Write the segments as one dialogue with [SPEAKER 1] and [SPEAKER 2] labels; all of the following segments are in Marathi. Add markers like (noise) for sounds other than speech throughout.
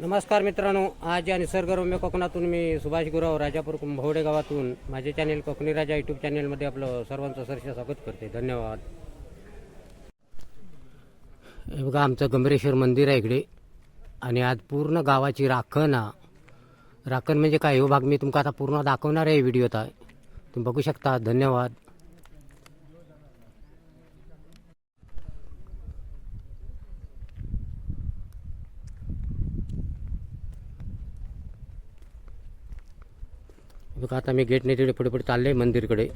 [SPEAKER 1] नमस्कार मित्रांनो आज या निसर्गरम्य कोकणातून मी सुभाष गुराव राजापूर कुंभवडे गावातून माझे चॅनेल कोकणी राजा यूट्यूब चॅनेलमध्ये आपलं सर्वांचं सरस स्वागत करते. धन्यवाद. हे बघा आमचं गंभीरेश्वर मंदिर आहे इकडे. आणि आज पूर्ण गावाची राखण राखण म्हणजे काय? हो भाग मी तुमका आता पूर्ण दाखवणार आहे व्हिडिओत आहे तुम्ही बघू शकता. धन्यवाद. बघा आता मी गेट नाही तिकडे पुढे पुढे चालले मंदिरकडे.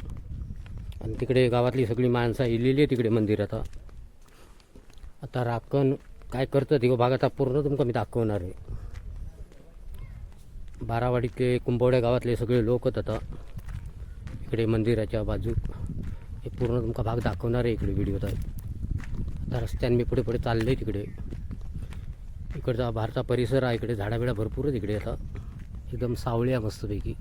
[SPEAKER 1] आणि तिकडे गावातली सगळी माणसं इलेली आहे तिकडे मंदिर आता. आता राखण काय करतं ते भाग आता पूर्ण तुमका मी दाखवणार आहे. बारावाडीतले कुंभवड्या गावातले सगळे लोक आता. इकडे मंदिराच्या बाजू. हे पूर्ण तुमका भाग दाखवणार आहे इकडे व्हिडिओत आता रस्त्याने मी पुढे पुढे चालले तिकडे. इकडचा भारता परिसर आहे इकडे झाडाबिडा भरपूर आहे तिकडे आता. एकदम सावळी आहे मस्तपैकी.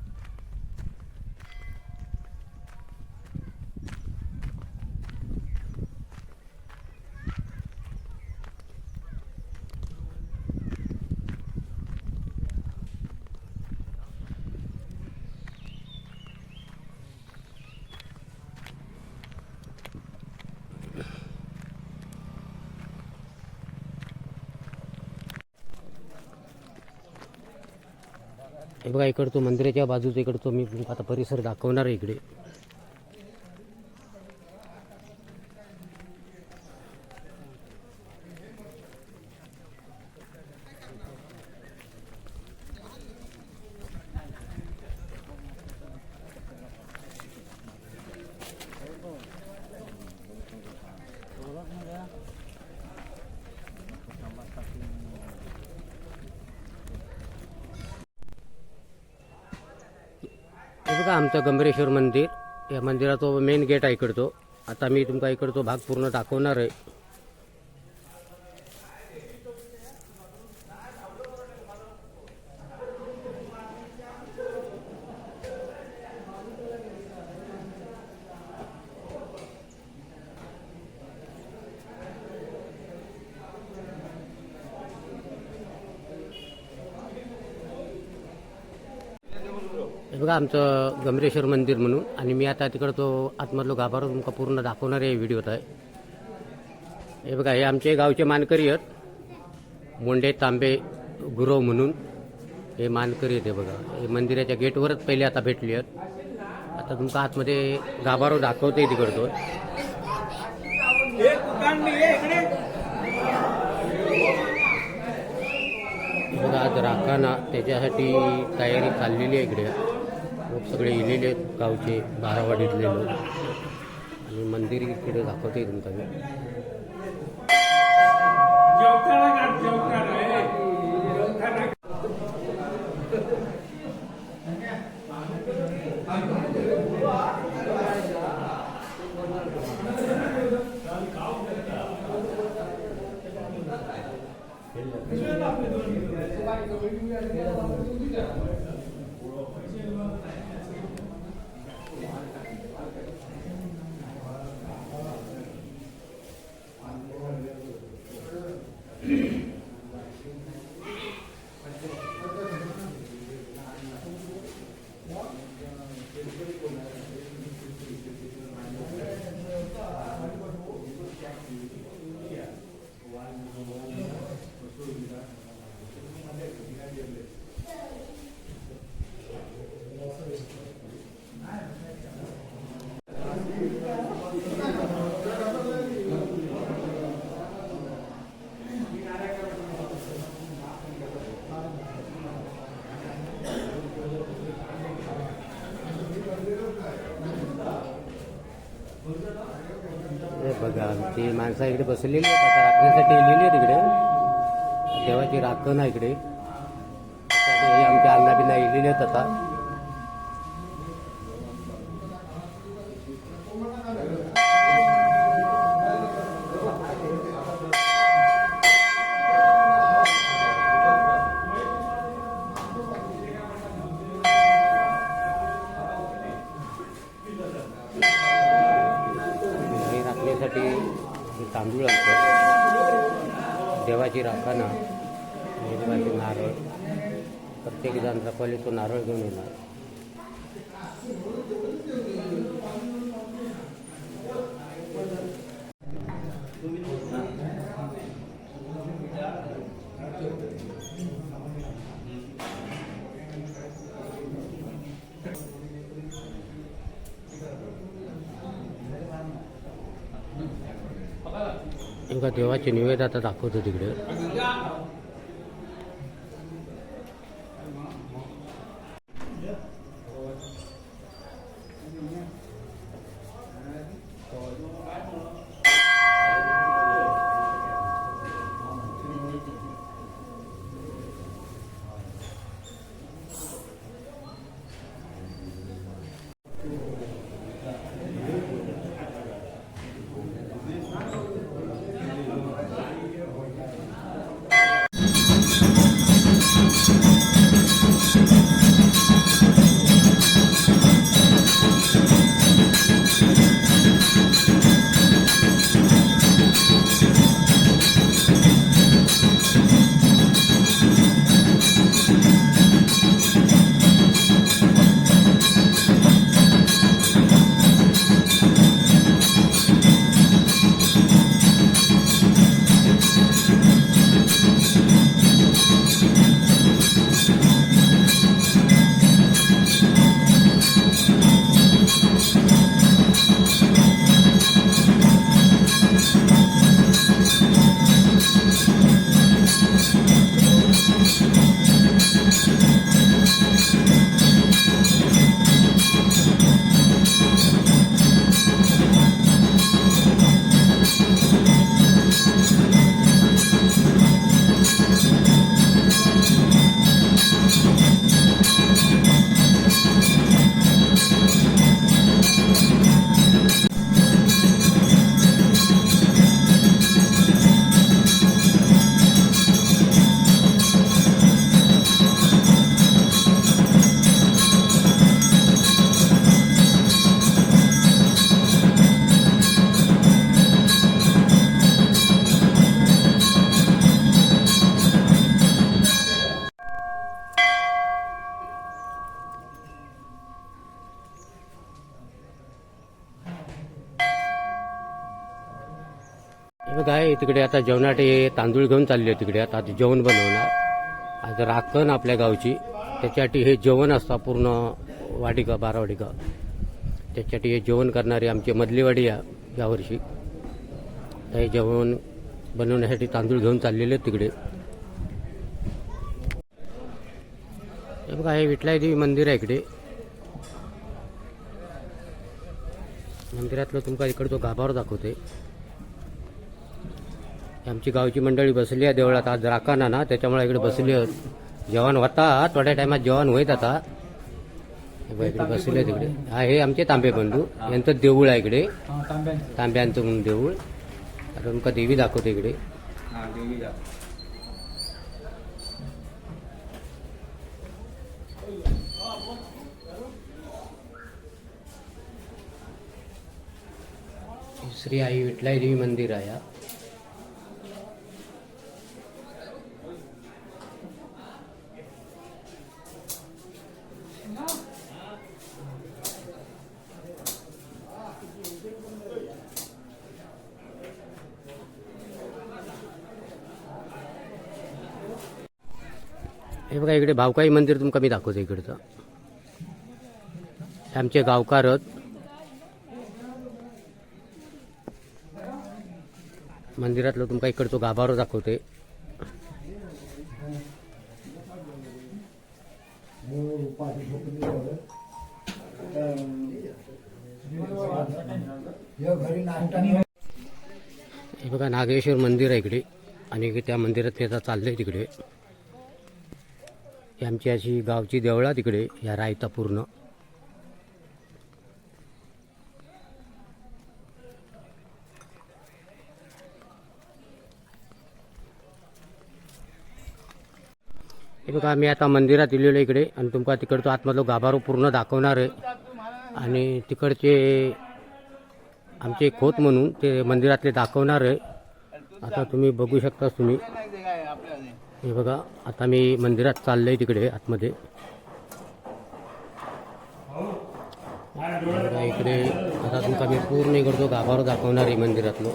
[SPEAKER 1] बघा इकडतो मंदिराच्या बाजूचा इकडतो मी आता परिसर दाखवणार आहे इकडे. बघा आमचं गंभीरेश्वर मंदिर. या मंदिराचा मेन गेट आहे इकडतो आता मी तुमका इकडतो भाग पूर्ण दाखवणार आहे. हे बघा आमचं गमरेश्वर मंदिर म्हणून आणि मी आता तिकडं तो आतमधलो गाभारा तुमका पूर्ण दाखवणार आहे व्हिडिओत आहे हे बघा हे आमचे गावचे मानकरी आहेत. मोंडे तांबे गुरव म्हणून हे मानकरी आहेत हे बघा. हे मंदिराच्या गेटवरच पहिले आता भेटली आहेत. आता तुमका आतमध्ये गाभारो दाखवते तिकडतो बघा आज राखाना त्याच्यासाठी तयारी चाललेली आहे इकडे. सगळे इलेले आहेत गावचे बारावाडीतले लोक. आणि मंदिर इकडे दाखवते तुमचा मी
[SPEAKER 2] जेवताना का जेवताना ए, जेवताना
[SPEAKER 1] हे बघा ती माणसं इकडे बसलेली आहेत. आता राखण्यासाठी येलेली आहेत इकडे. देवाची राखण आहे इकडे आमच्या अन्नाबिना येलेली आहेत आता हे राखण्यासाठी हे तांदूळ आणतो देवाची राखणं आणि देवाचे नारळ प्रत्येक जण रपाली तो नारळ घेऊन येणार एका देवाचे निवेद आता दाखवतो तिकडे. काय तिकडे आता जेवणाटे तांदूळ घेऊन चालले आहे तिकडे. आता जेवण बनवणार. आज राखण आपल्या गावची. त्याच्यासाठी हे जेवण असतं पूर्ण वाडिका बारावाडिका त्याच्यासाठी हे जेवण करणारे आमचे मधलीवाडी या यावर्षी हे जेवण बनवण्यासाठी तांदूळ घेऊन चाललेले तिकडे. हे बघा हे विठलाई देवी मंदिर आहे इकडे. मंदिरातलं तुमका इकडं तो गाभावर दाखवते आमची गावची मंडळी बसली आहे देवळात. आज राखाना ना त्याच्यामुळे इकडे बसली आहेत. जेवण होता थोड्या टायमात जेवण होईत आता. इकडे बसले तिकडे हा हे आमचे तांबे बंधू. यांचं देऊळ आहे इकडे. तांब्यांचं म्हणून देऊळ. आता तुमका देवी दाखवते इकडे. श्री आई विठलाई देवी मंदिर आहे हा. बघा इकडे भावकाई मंदिर तुमका मी दाखवतो इकडचं. आमचे गावकारच मंदिरातलं तुमका इकडचं गाभारो दाखवते. हे बघा नागेश्वर मंदिर आहे इकडे. आणि त्या मंदिरात ते चाललंय तिकडे ही आमची अशी गावची देवळा तिकडे या रायता पूर्ण हे बघा आम्ही आता मंदिरात इलेलो इकडे आणि तुमका तिकडचं आतमधलं गाभारो पूर्ण दाखवणार आहे. आणि तिकडचे आमचे खोत म्हणून ते मंदिरातले दाखवणार आहे. आता तुम्ही बघू शकता तुम्ही. हे बघा आता मी मंदिरात चाललोय तिकडे आतमध्ये. इकडे आता तुमचा मी पूर्ण इकडतो गाभावर दाखवणार आहे मंदिरातलं.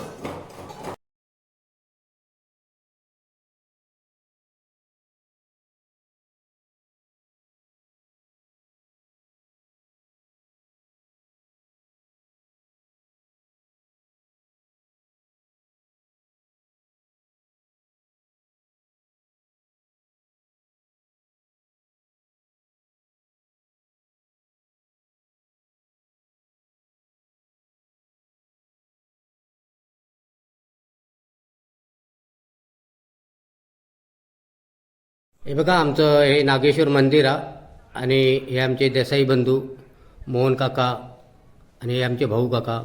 [SPEAKER 1] हे बघा आमचं हे नागेश्वर मंदिर आहे आणि हे आमचे देसाई बंधू मोहन काका आणि हे आमचे भाऊ काका.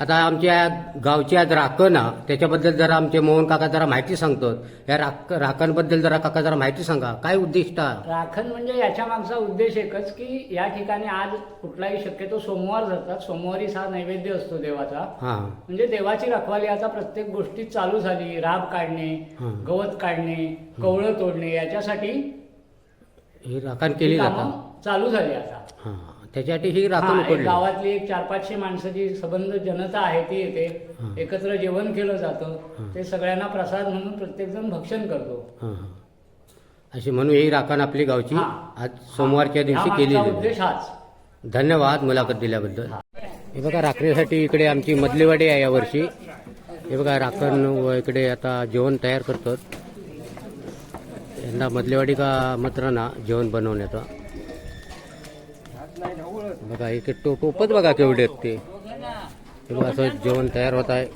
[SPEAKER 1] आता आमच्या गावची आज राखण त्याच्याबद्दल जरा आमचे मोहन काका जरा माहिती सांगतात. या राख राखणबद्दल जरा काका जरा माहिती सांगा. काय उद्दिष्ट?
[SPEAKER 3] राखण म्हणजे याच्या मागचा उद्देश एकच की या ठिकाणी आज कुठलाही शक्यतो सोमवार जातात. सोमवारी हा नैवेद्य असतो देवाचा.
[SPEAKER 1] हां.
[SPEAKER 3] म्हणजे देवाची रखवाली आता प्रत्येक गोष्टीत चालू झाली. राब काढणे
[SPEAKER 1] हं.
[SPEAKER 3] गवत काढणे कवळं तोडणे याच्यासाठी
[SPEAKER 1] ही राखण केली
[SPEAKER 3] कामं
[SPEAKER 1] जातात.
[SPEAKER 3] चालू झाली आता.
[SPEAKER 1] हां. त्याच्यासाठी ही
[SPEAKER 3] हा,
[SPEAKER 1] राखण
[SPEAKER 3] एक
[SPEAKER 1] उकडली.
[SPEAKER 3] गावातली एक चार पाचशे माणसाची संबंध जनता आहे ती येते. एकत्र जेवण केलं जातं. ते सगळ्यांना प्रसाद म्हणून प्रत्येक जण भक्षण करतो.
[SPEAKER 1] हां हां. अशी म्हणून ही राखण आपली गावची
[SPEAKER 3] हां.
[SPEAKER 1] आज सोमवारच्या
[SPEAKER 3] हा.
[SPEAKER 1] दिवशी
[SPEAKER 3] मागचा
[SPEAKER 1] केली जाते
[SPEAKER 3] उद्देश हाच.
[SPEAKER 1] धन्यवाद मुलाखत दिल्याबद्दल. हे. बघा राखण्यासाठी इकडे आमची मधलीवाडी आहे यावर्षी. हे बघा राखण व इकडे आता जेवण तयार करतात. यंदा मधलीवाडी का मात्र ना जेवण बनवण्याचा. बघा इथे टो टोपच बघा केवढे आहेत ते. हे बघा असं जेवण तयार होत आहे.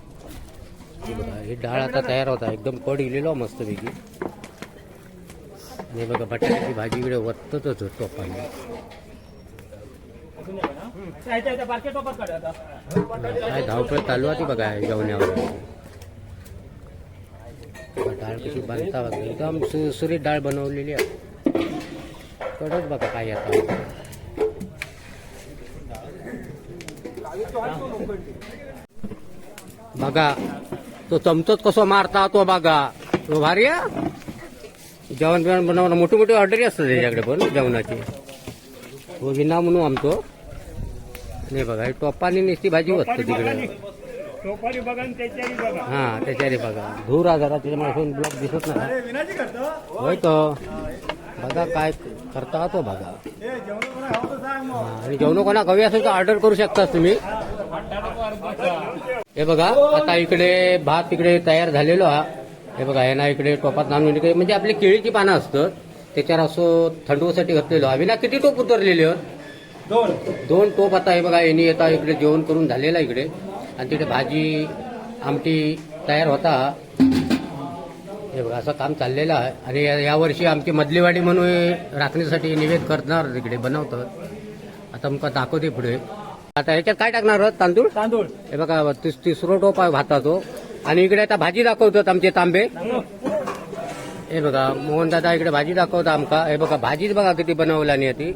[SPEAKER 1] बघा ही डाळ आता तयार होत आहे. एकदम कड इलेलो मस्तपैकी. आणि बघा बटाट्याची भाजी इकडे वत्तच टोपाने. काय धावपळ चालू आहे ती बघा जेवण्यावर डाळ कशी बांधता बघा. एकदम सुरसुरीत डाळ बनवलेली आहे. कडच बघा काय आता. बघा तो चमचोच कसो मारता तो बघा. तो भारी. जेवण बिवण बनवणं मोठी मोठी ऑर्डरी असतात त्याच्याकडे पण जेवणाची. तो विना म्हणू आमचो. नाही बघा टोपानी नुसती भाजी वाटते तिकडे. हा त्याच्याने बघा. धूर आजारा त्याच्यामुळे ब्लॉक दिसत नाही. होय तो. बघा काय करता तो बघा हा, आणि जेवण कोणा कवी असेल तर ऑर्डर करू शकता तुम्ही. हे बघा आता इकडे भात इकडे तयार झालेलो हा. हे बघा यांना इकडे टोपात आणून इकडे म्हणजे आपली केळीची पानं असतात त्याच्यावर असं थंडवसाठी घातलेलो. आम्ही ना किती टोप उतरलेले आहेत
[SPEAKER 2] दोन.
[SPEAKER 1] दोन टोप आता हे बघा यांनी आता इकडे जेवण करून झालेलं इकडे. आणि तिकडे भाजी आमटी तयार होता हे बघा असं काम चाललेलं आहे. आणि यावर्षी आमची मधलीवाडी म्हणून राखण्यासाठी निवेद करणार तिकडे बनवतात आता तुमका दाखवते पुढे. आता ह्याच्यात काय टाकणार आहोत? तांदूळ?
[SPEAKER 2] तांदूळ.
[SPEAKER 1] हे बघा तिस तिसरो टोप आहे भाताचो आणि इकडे आता भाजी दाखवतात आमचे तांबे. हे बघा मोहन दादा इकडे भाजी दाखवता आमका. हे बघा भाजीच बघा किती बनवल्यानी ती.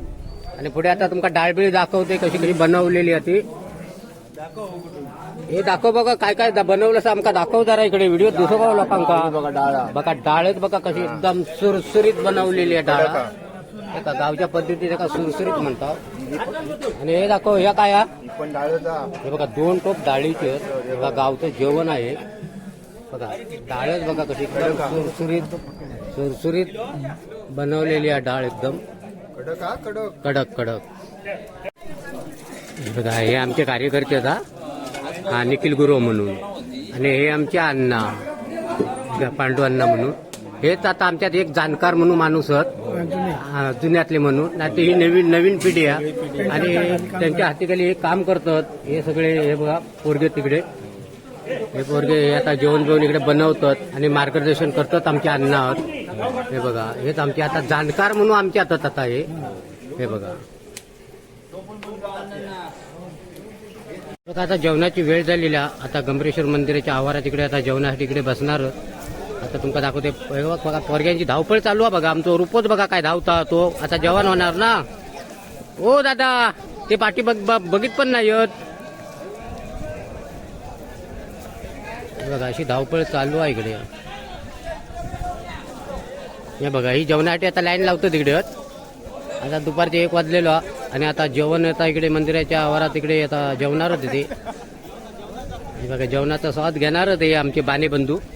[SPEAKER 1] आणि पुढे आता तुमका डाळबिळी दाखवते कशी कशी बनवलेली आहे ती. हे दाखव बघा काय काय बनवलं आमका दाखव जरा इकडे. व्हिडिओ दिसो का लोकांका. बघा डाळ बघा डाळच बघा कशी एकदम सुरसुरीत बनवलेली आहे डाळ. एका गावच्या पद्धतीत एका सुरसुरीत म्हणतात. आणि हे दाखव ह्या काय हा? हे बघा दोन टोप डाळीचे बघा गावचं जेवण आहे. बघा डाळच बघा कशी सुरसुरीत सुरसुरीत बनवलेली आहे डाळ एकदम.
[SPEAKER 4] कडक. कडक
[SPEAKER 1] कडक. बघा हे आमचे कार्यकर्ते आहेत हा. निखिल गुरु म्हणून. आणि हे आमचे अण्णा पांडू अण्णा म्हणून. हेच आता आमच्यात एक जाणकार म्हणून माणूस आहेत. जुन्यातले म्हणून. आता ही नवीन नवीन पिढी आहे. आणि त्यांच्या हातीखाली हे काम करतात. हे सगळे हे बघा पोरगे तिकडे. हे पोरगे हे आता जेवण जेवण इकडे बनवतात आणि मार्गदर्शन करतात आमच्या अण्णा आहेत. हे बघा हेच आमचे आता जाणकार म्हणून आमच्या हातात आता हे. हे बघा. आता जेवणाची वेळ झालेली आहे. आता गंभीरेश्वर मंदिराच्या आवारात इकडे आता जेवणासाठी इकडे बसणार. आता तुमका दाखवते बघा पोरग्यांची धावपळ चालू आहे बघा आमचं रूपच बघा काय धावता तो. आता जेवण होणार ना? ओ दादा ते पाठी बघ ब- बघित पण नाही येत. बघा अशी धावपळ चालू आहे इकडे. या बघा ही जेवणासाठी आता लाईन लावतो तिकडे आता दुपारचे एक वाजलेलो आणि आता जेवण आता इकडे मंदिराच्या आवारात इकडे आता जेवणारच ते. हे बघा जेवणाचा स्वाद घेणारच हे आमचे बाने बंधू (coughs)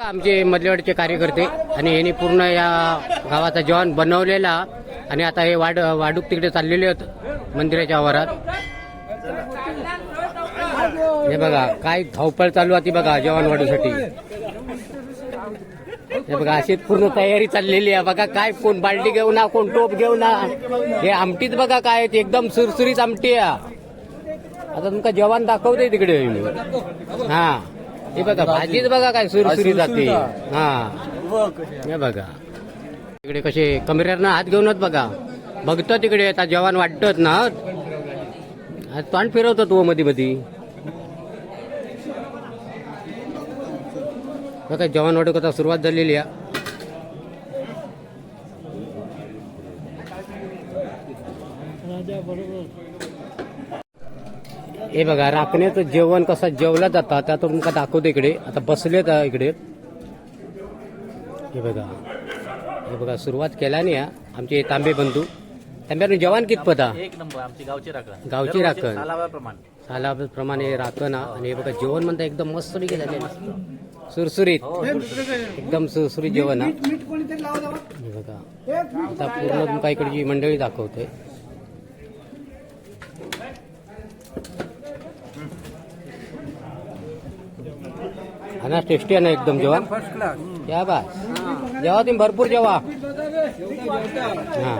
[SPEAKER 1] आमचे मधलेवाडचे कार्यकर्ते आणि यांनी पूर्ण या गावाचा जेवण बनवलेला आणि आता हे वाड वाडूक तिकडे चाललेले आहेत मंदिराच्या आवारात. हे बघा काय धावपळ चालू आहे ती बघा जेवण वाढूसाठी. हे बघा अशी पूर्ण तयारी चाललेली आहे. बघा काय कोण बाल्टी घेऊ ना कोण टोप घेऊ ना. हे आमटीत बघा काय ते एकदम सुरसुरीत आमटी आहे. आता तुमका जेवण दाखवते तिकडे. हा. हे बघा भाजीच बघा काय सुरसुरी जाते. हा. हे बघा. तिकडे कसे कमरेरनं हात घेऊनच बघा. बघतो तिकडे आता जेवण वाटत ना. तोंड फिरवतो तू मध्ये मध्ये बघा जेवण वाटत आता सुरुवात झालेली आहे. हे बघा राखण्याचं जेवण कसं जेवलं जातं त्या तुमका दाखवतो इकडे. आता बसलेत आहे इकडे. हे बघा. हे बघा सुरुवात केला नाही हा. आमचे तांबे बंधू. तांब्यानं जेवण कितपत
[SPEAKER 5] एक नंबर आमची गावची राखण.
[SPEAKER 1] गावची राखण.
[SPEAKER 5] सालाव्याप्रमाणे
[SPEAKER 1] सालाप्रमाणे राखण हा. आणि हे बघा जेवण म्हणता एकदम मस्त झाले सुरसुरीत एकदम सुरसुरीत जेवण हा हे बघा आता पूर्ण तुमका इकडची मंडळी दाखवतोय हा ना टेस्टी आहे ना एकदम जेवण
[SPEAKER 4] फर्स्ट क्लास
[SPEAKER 1] या बा जेवा तुम्ही भरपूर जेवा हा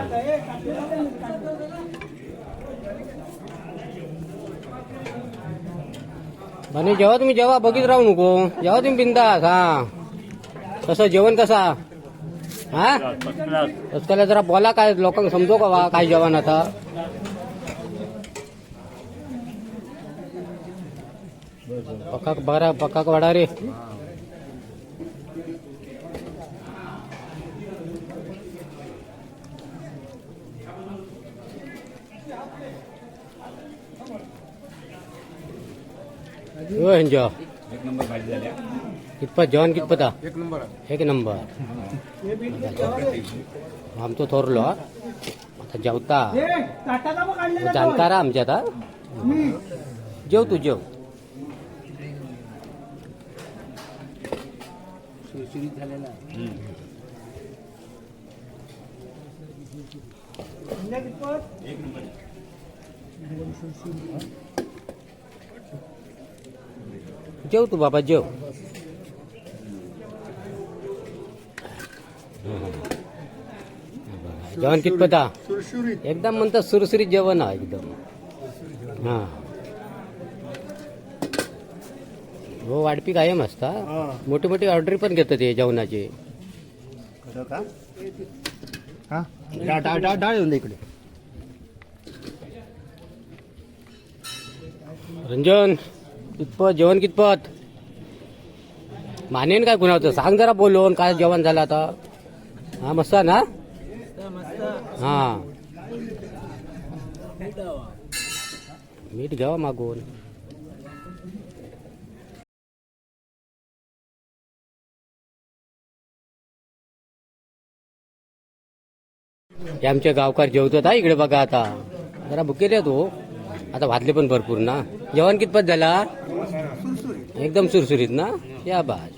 [SPEAKER 1] आणि जेव्हा तुम्ही जेव्हा बघित राहू नको जेव्हा तुम्ही बिंदास हा. कसं जेवण कसा? हा? त्याला जरा बोला काय लोकांना समजो का वा काय जेवण आता? पक्का बरा पक्का वाडा रे. हो हेंजो
[SPEAKER 2] एक नंबर भाजी झाल्या
[SPEAKER 1] कितपत जेवण कितपत? हा?
[SPEAKER 4] एक नंबर. आहे.
[SPEAKER 1] एक नंबर. आमचं थोरलो हा. आता जेवता. जाणकार आमच्या आता जेव तू जेव. जेव तू बाबा जेव. जेवण कितपत?
[SPEAKER 4] सुरसुरीत
[SPEAKER 1] एकदम म्हणतात सुरसुरीत जेवण हा एकदम. हा. हो वाढपी कायम असता. मोठी मोठी ऑर्डर पण घेतात जेवणाचे.
[SPEAKER 4] हा? हा डाळ येऊन इकडे.
[SPEAKER 1] रंजन. कितपत जेवण कितपत? मानेन काय कुणाचं? सांग जरा बोलून काय जेवण झालं आता? हा मस्त ना? हा. मीठ घ्यावा मागून. हे आमचे गावकार जेवतात हा इकडे बघा आता. जरा भुकेले तू. आता भातले पण भरपूर ना. जेवण कितपत झाला? एकदम सुरसुरीत ना? या बाज.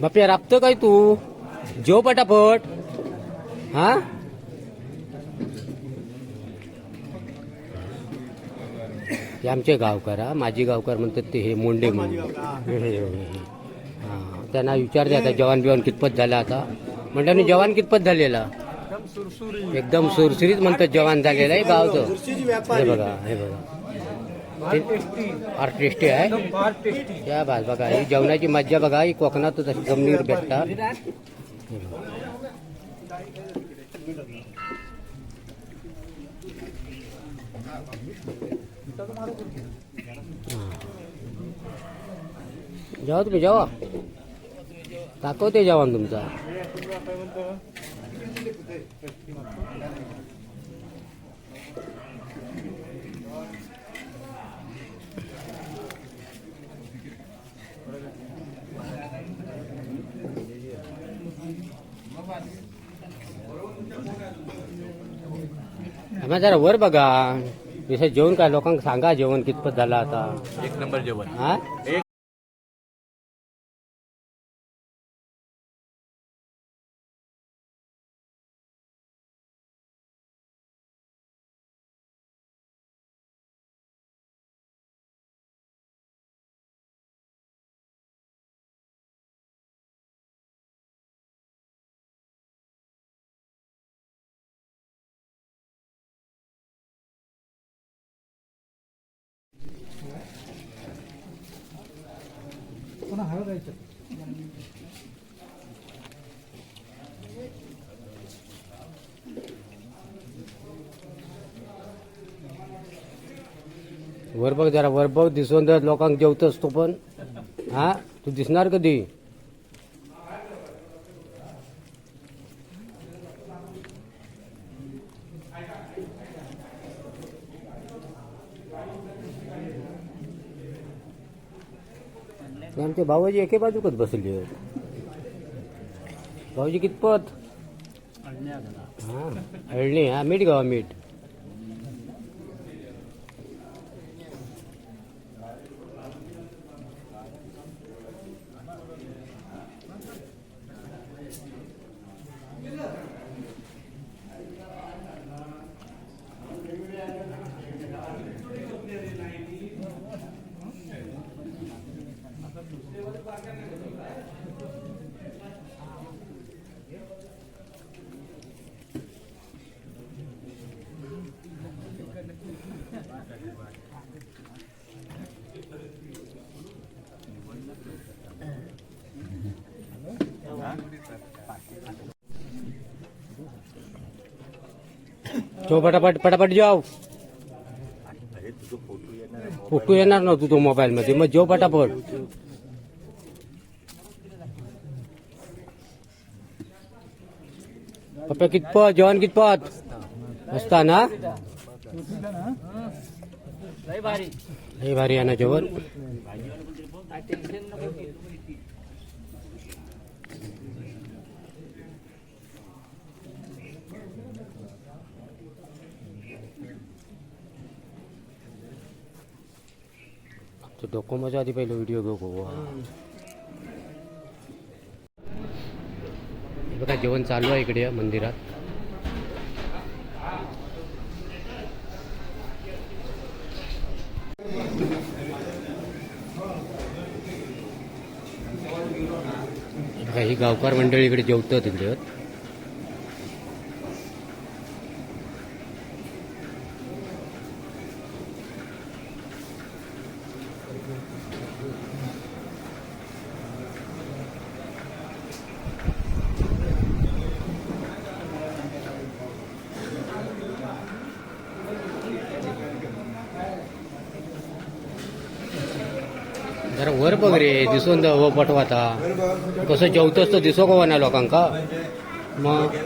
[SPEAKER 1] बाप्या राबतं काय तू? जेव पटापट. हा? हे आमचे गावकार हा. माझी गावकार म्हणतात ते हे मोंडे म्हणून. हा. त्यांना विचारते आता जवान बिवान कितपत झाला आता. म्हणतात जवान कितपत झालेला? एकदम सुरसुरीत. म्हणतात जवान झालेला आहे गावचं. हे बघा हे बघा. फार टेस्टी आहे. त्या बाज बघा ही जेवणाची मज्जा बघा ही कोकणातच जमिनीवर भेटतात. जेवा तुम्ही जेवा. दाखवते जेवण तुमचा. आम्हाला जरा वर बघा. विषय जेवण काय लोकांना सांगा जेवण कितपत झालं आता?
[SPEAKER 2] एक नंबर जेवण.
[SPEAKER 1] हा? वर बघ जरा वर बघ दिसून तर लोकांना जेवत असतो पण. हा? तू दिसणार कधी? ते आमचे भाऊजी एके बाजूकच बसले. भाऊजी कितपत? हा अळणी हा मीठ गावा मीठ. जो पटापट पटापट जाव फोटो येणार ना तुझो मोबाईल मध्ये मग जेव पटापट पप्पा कितपत? जेवण कितपत? असता ना?
[SPEAKER 3] लय भारी.
[SPEAKER 1] लय भारी आहे ना जेवण
[SPEAKER 3] काय टेन्शन नको घेऊ.
[SPEAKER 1] तो डोकोमोच्या आधी पहिलं व्हिडिओ घेऊ गोवा हे बघा जेवण चालू आहे इकडे मंदिरात। हे बघा ही गावकार मंडळी इकडे जेवतात तिकडे जरा वर बघ रे दिसून द- व पटवाता. कसं जेवतोस तर दिसो का ना लोकांका? मग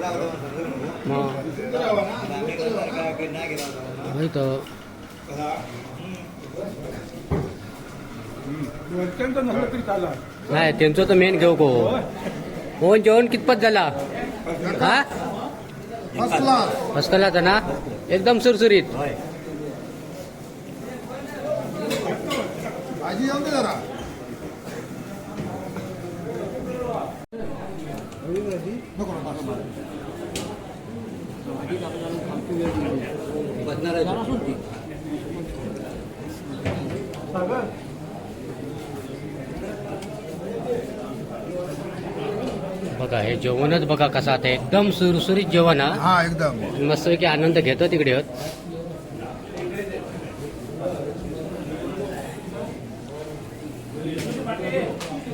[SPEAKER 1] नाही त्यांचं तर मेन घेऊ को. कोण जेवण कितपत झाला? हा? हसकला ना? एकदम सुरसुरीत
[SPEAKER 4] आजी जाऊन दे जरा
[SPEAKER 1] बघा हे जेवणच बघा कसं आता एकदम सुरसुरीत जेवण हा.
[SPEAKER 4] हा एकदम.
[SPEAKER 1] मस्त की आनंद घेतो तिकडे.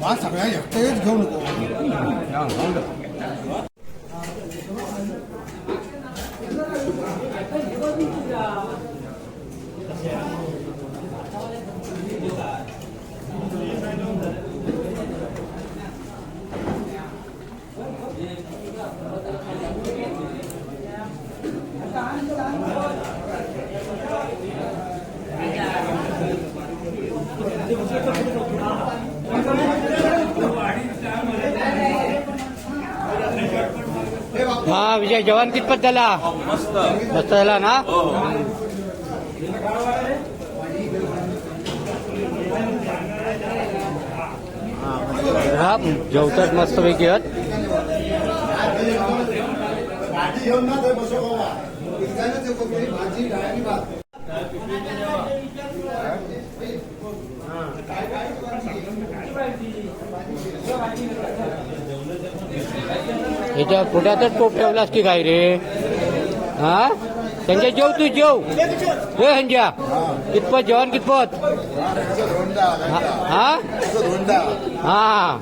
[SPEAKER 4] वा सगळ्या घेऊ नको
[SPEAKER 1] आहे. जेवण कितपत झाला? मस्त झाला ना? हा जेवतात मस्त पैकी आहेत.
[SPEAKER 4] भाजी घेऊन ना तर बसो बाबा एकदाच येतो कोणी भाजी डाळी भात
[SPEAKER 1] याच्या पोटातच पोट ठेवलास की काय रे? हा? त्यांच्या जेव तू जेव. हे हंजा? कितपत जेवण कितपत?
[SPEAKER 4] धोंडा
[SPEAKER 1] हा- हा.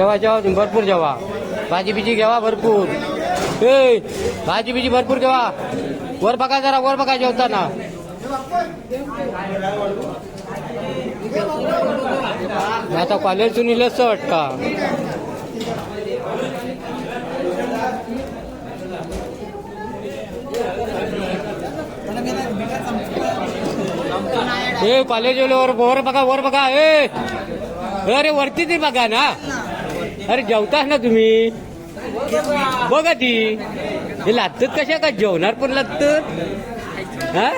[SPEAKER 1] जेव्हा जेव्हा जेवा तुम्ही भरपूर जेवा भाजी बिजी घ्यावा भरपूर. ए भाजी बिजी भरपूर घ्यावा वर बघा जरा वर बघा जेवताना. मी आता कॉलेजून इलच वाटता ए कॉलेज वर वर बघा वर बघा. ए अरे वरती ते बघा ना. अरे जेवतास ना तुम्ही? बघा ती हे लागतात कशा का जेवणार पण लागतं हा?